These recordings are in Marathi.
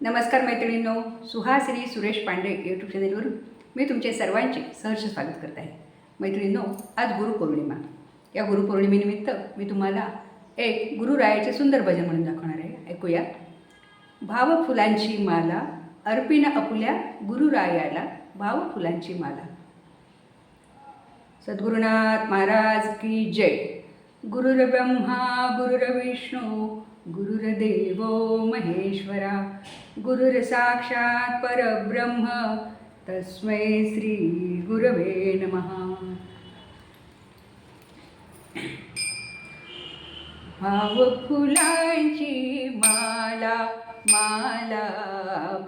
नमस्कार मैत्रिणींनो सुहासिनी सुरेश पांडे यूट्यूब चॅनलवरून मी तुमचे सर्वांचे सहर्ष स्वागत करत आहे. मैत्रिणींनो आज गुरुपौर्णिमा या गुरुपौर्णिमेनिमित्त मी तुम्हाला एक गुरुरायाचे सुंदर भजन म्हणून दाखवणार आहे. ऐकूया. भाव फुलांची माला अर्पिण अपुल्या गुरुरायाला भाव फुलांची माला. सद्गुरुनाथ महाराज की जय. गुरुर्ब्रह्मा गुरुर्विष्णू गुरुर्देवो महेश्वरा गुरुर साक्षात परब्रह्म तस्मै श्री गुरवे नमः. भाव फुलांची माला माला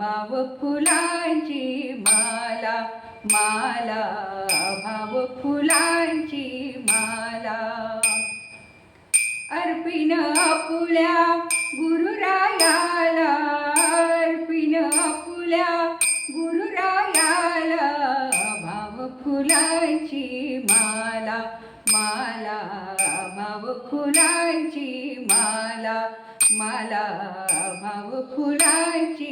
भाव फुलांची माला माला भाव फुलांची माला. अर्पिन आपुल्या गुरुरायाला अर्पिन आपुल्या गुरुरायाला भाव फुलांची माला माला भाव फुलांची माला माला भाव फुलांची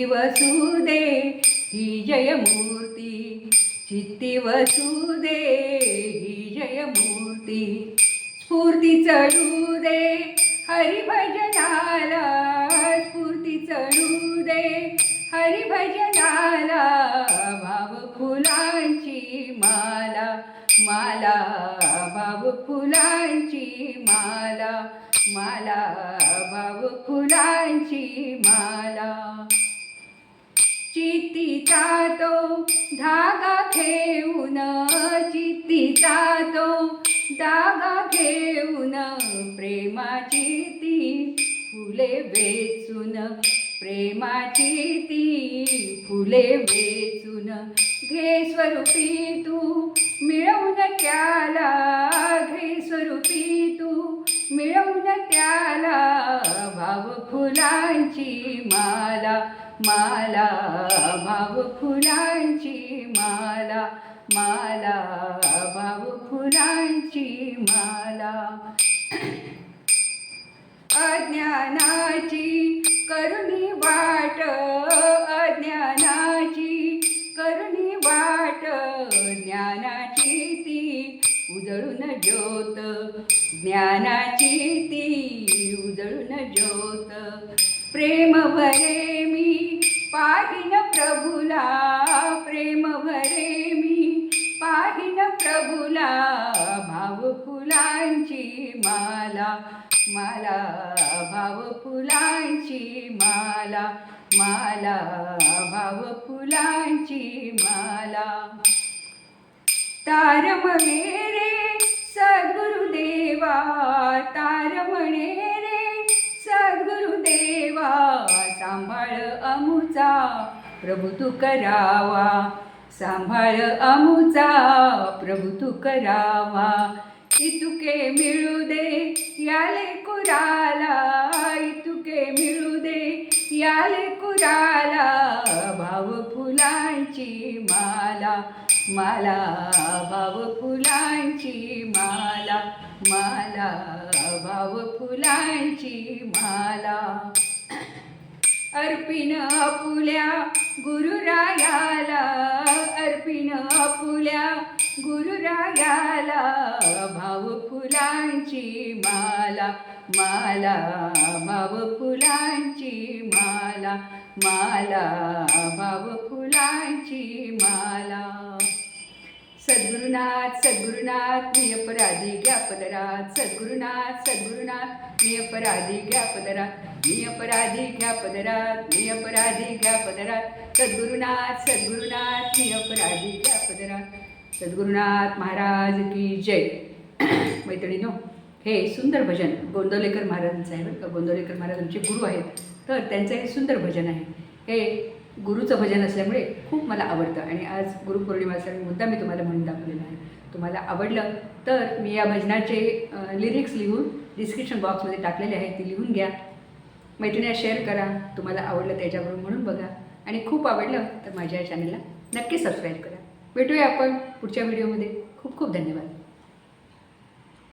चित्ती वसुदे ही जयमूर्ती. चित्ती वसुदे ही जयमूर्ती. स्फूर्ती चढू दे हरिभजनाला. स्फूर्ती चढू दे हरिभजनाला. भाव फुलांची माला माला. भाव फुलांची माला माला. भाव फुलांची माला. चित्तीचा तो धागा घेऊन चित्तीचा तो धागा घेऊन प्रेमाची ती फुले वेचून प्रेमाची ती फुले वेचून घे स्वरूपी तू मिळवून त्याला घे स्वरूपी तू मिळवून त्याला भाव फुलांची माला माला भाव फुलांची माला माला भाव फुलांची माला. अज्ञानाची करुणी वाट अज्ञानाची करुणी वाट ज्ञानाची ती उजळून ज्योत ज्ञानाची ती उजळून ज्योत. प्रेम भरे मी पाहिन प्रभुला प्रेम भरे मी. पाहिन प्रभुला भाव फुलांची माला. माला भाव फुलांची माला. माला भाव फुलांची माला. तारम मेरे सद्गुरुदेवा सांभाळ अमुचा प्रभू तू करावा. सांभाळ अमुचा प्रभू तू करावा. इतुके मिळू दे याले कुराला इतुके मिळू दे याले कुराला. भाव फुलांची माला माला भाव फुलांची माला माला भाव फुलांची माला. अर्पिण आपुल्या गुरुरायाला अर्पिण आपुल्या गुरुरायाला भाव फुलांची माला माला भाव फुलांची माला माला भाव फुलांची माला. सद्गुरुनाथ सद्गुरुनाथ मी अपराधी घ्या पदरात सद्गुरुनाथ सद्गुरुनाथ मी अपराधी घ्या पदरात मी अपराधी घ्या पदरात मी अपराधी घ्या पदरात सद्गुरुनाथ सद्गुरुनाथ मी अपराधी घ्या पदरात सद्गुरुनाथ महाराज की जय. मैत्रिणीनो हे सुंदर भजन गोंदवलेकर महाराजांचं आहे बरं का. गोंदवलेकर महाराज आमचे गुरु आहेत. तर त्यांचं हे सुंदर भजन आहे. हे गुरुचं भजन असल्यामुळे खूप मला आवडतं. आणि आज गुरुपौर्णिमा असल्यामुळे मुद्दा मी तुम्हाला म्हणून दाखवलेला आहे. तुम्हाला आवडलं तर मी या भजनाचे लिरिक्स लिहून डिस्क्रिप्शन बॉक्समध्ये टाकलेले आहेत. ती लिहून घ्या. मैत्रिणीला शेअर करा. तुम्हाला आवडलं त्याच्याबरोबर म्हणून बघा. आणि खूप आवडलं तर माझ्या या चॅनलला नक्की सबस्क्राईब करा. भेटूया आपण पुढच्या व्हिडिओमध्ये खूप खूप धन्यवाद.